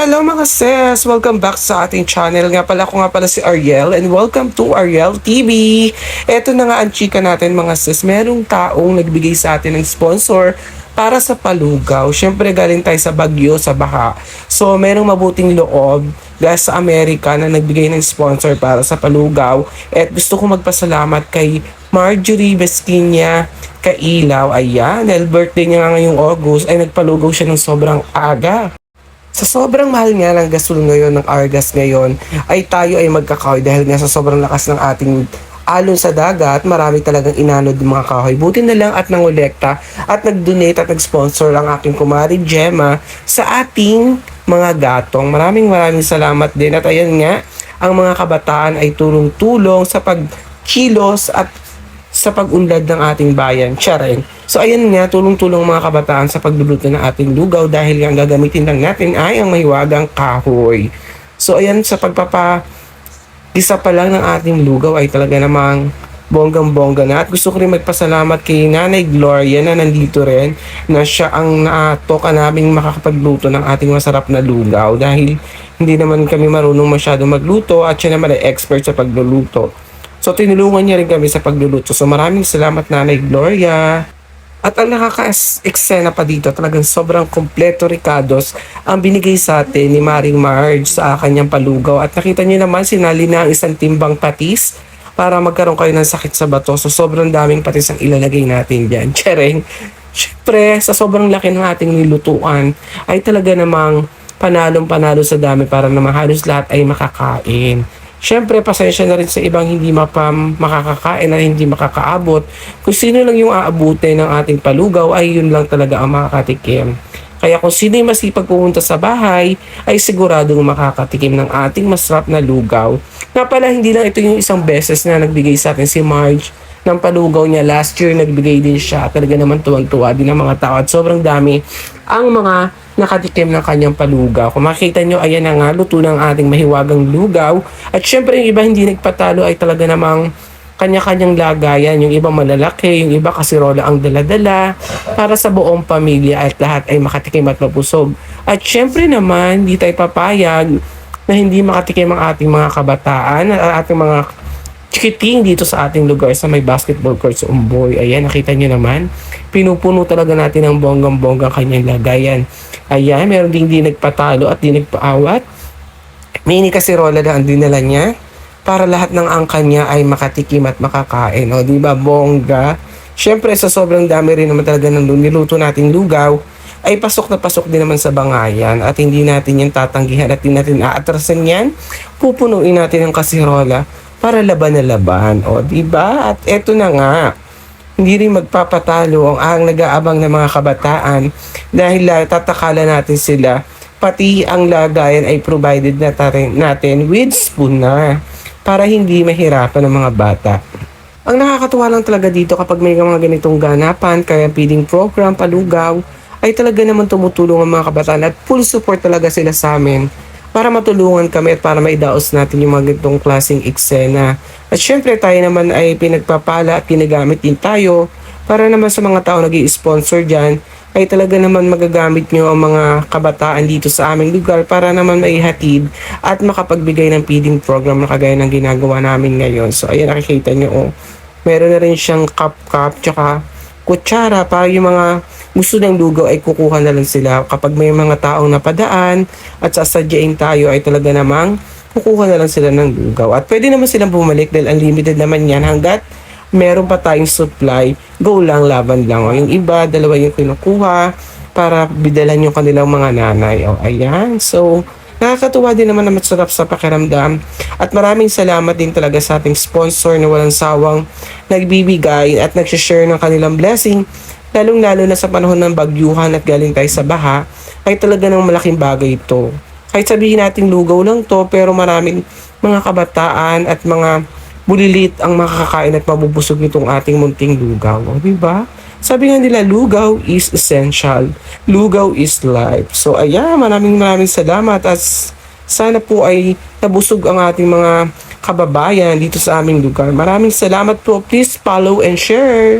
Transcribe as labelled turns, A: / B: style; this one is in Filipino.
A: Hello mga sis! Welcome back sa ating channel. Nga pala ako nga pala si Ariel and welcome to Ariel TV. Ito na nga ang chika natin mga sis. Merong taong nagbigay sa atin ng sponsor para sa palugaw. Siyempre galing tayo sa Bagyo, sa Baha. So merong mabuting loob dahil sa Amerika na nagbigay ng sponsor para sa palugaw. At gusto ko magpasalamat kay Marjorie Vesquinia Kailaw. Ayan, dahil birthday niya nga ngayong August ay nagpalugaw siya ng sobrang aga. Sa sobrang mahal nga ng gasol ngayon, ng Argas ngayon, ay tayo ay magkakahoy dahil nga sa sobrang lakas ng ating alon sa dagat, marami talagang inanod ng mga kahoy. Buti na lang at nangolekta at nag-donate at nag-sponsor ang aking kumari Gemma sa ating mga gatong. Maraming maraming salamat din. At ayan nga, ang mga kabataan ay tulong-tulong sa pagkilos at sa pag-unlad ng ating bayan. Charing. So ayan nga, tulong-tulong mga kabataan sa pagluluto ng ating lugaw dahil ang gagamitin lang natin ay ang mahiwagang kahoy. So ayan, sa pagpapa isa pa lang ng ating lugaw ay talaga namang bonggang-bongga na. At gusto ko rin magpasalamat kay Nanay Gloria na nandito rin na siya ang natoka naming makakapagluto ng ating masarap na lugaw dahil hindi naman kami marunong masyado magluto at siya naman ay expert sa pagluluto. So tinulungan niya rin kami sa pagluluto. So maraming salamat Nanay Gloria. At ang nakaka-eksena pa dito, talagang sobrang kompleto ricados ang binigay sa atin ni Maring Marge sa kanyang palugaw. At nakita niyo naman, sinali na ang isang timbang patis para magkaroon kayo ng sakit sa bato. So sobrang daming patis ang ilalagay natin dyan. Tsereng. Siyempre, sa sobrang laki ng ating nilutuan, ay talaga namang panalong-panalo sa dami para naman halos lahat ay makakain. Siyempre, pasensya na rin sa ibang hindi mapam makakakain at hindi makakaabot. Kung sino lang yung aabutin ng ating palugaw, ay yun lang talaga ang makakatikim. Kaya kung sino yung masipag pumunta sa bahay, ay siguradong makakatikim ng ating masarap na lugaw. Nga pala, hindi lang ito yung isang beses na nagbigay sa atin si Marge ng palugaw niya. Last year, nagbigay din siya. Talaga naman tuwang-tuwa din ng mga tao. At sobrang dami ang mga nakatikim ng kanyang palugaw. Kung makikita nyo, ayan na nga, luto ng ating mahiwagang lugaw. At syempre, yung iba hindi nagpatalo ay talaga namang kanya-kanyang lagayan. Yung iba malalaki, yung iba kasirola ang dala-dala para sa buong pamilya at lahat ay makatikim at mapusog. At syempre naman, di tayo papayag na hindi makatikim ang ating mga kabataan at ating mga chikiting dito sa ating lugar sa may basketball court sa Umboy. Ayan, nakita nyo naman. Pinupuno talaga natin ng bonggang-bonggang kanyang lagayan. Ayan, meron ding di nagpatalo at di nagpaawat. Mini kasirola na ang dinala niya para lahat ng angkan niya ay makatikim at makakain. O, di ba, bongga? Siyempre, sa sobrang dami rin naman talaga ng niluto nating lugaw, ay pasok na pasok din naman sa bangayan at hindi natin yan tatanggihan at hindi natin aatrasan yan. Pupunuin natin ang kasirola para laban na laban. O, di ba? At eto na nga, hindi rin magpapatalo ang ang nag-aabang ng mga kabataan dahil tatakala natin sila pati ang lagayan ay provided na natin with spoon na para hindi mahirapan ng mga bata. Ang nakakatuwa lang talaga dito kapag may mga ganitong ganapan, kaya feeding program, palugaw, ay talaga naman tumutulong ang mga kabataan at full support talaga sila sa amin para matulungan kami at para maidaos natin yung mga ganitong klaseng eksena. At syempre tayo naman ay pinagpapala at ginagamit din tayo para naman sa mga tao nag sponsor dyan ay talaga naman magagamit nyo ang mga kabataan dito sa aming lugar para naman maihatid at makapagbigay ng feeding program na kagaya ng ginagawa namin ngayon. So ayan nakikita nyo oh, meron na rin siyang cup-cup tsaka kutsara para yung mga gusto ng lugaw ay kukuha na lang sila kapag may mga taong napadaan at sasadyain tayo ay talaga namang kukuha na lang sila ng lugaw. At pwede naman silang bumalik dahil unlimited naman yan hanggat meron pa tayong supply, go lang, laban lang. O, yung iba, dalawa yung kinukuha para bidalan yung kanilang mga nanay. O, ayan. So, nakakatuwa din naman na masarap sa pakiramdam. At maraming salamat din talaga sa ating sponsor na walang sawang nagbibigay at nagsishare ng kanilang blessing. Lalong-lalo na sa panahon ng bagyuhan at galing tayo sa baha, ay talaga ng malaking bagay ito. Kahit sabihin natin lugaw lang to, pero maraming mga kabataan at mga bulilit ang makakakain at mabubusog nitong ating munting lugaw. O, di ba? Sabi nga nila, lugaw is essential. Lugaw is life. So, ayan, maraming maraming salamat at sana po ay nabusog ang ating mga kababayan dito sa aming lugar. Maraming salamat po. Please follow and share.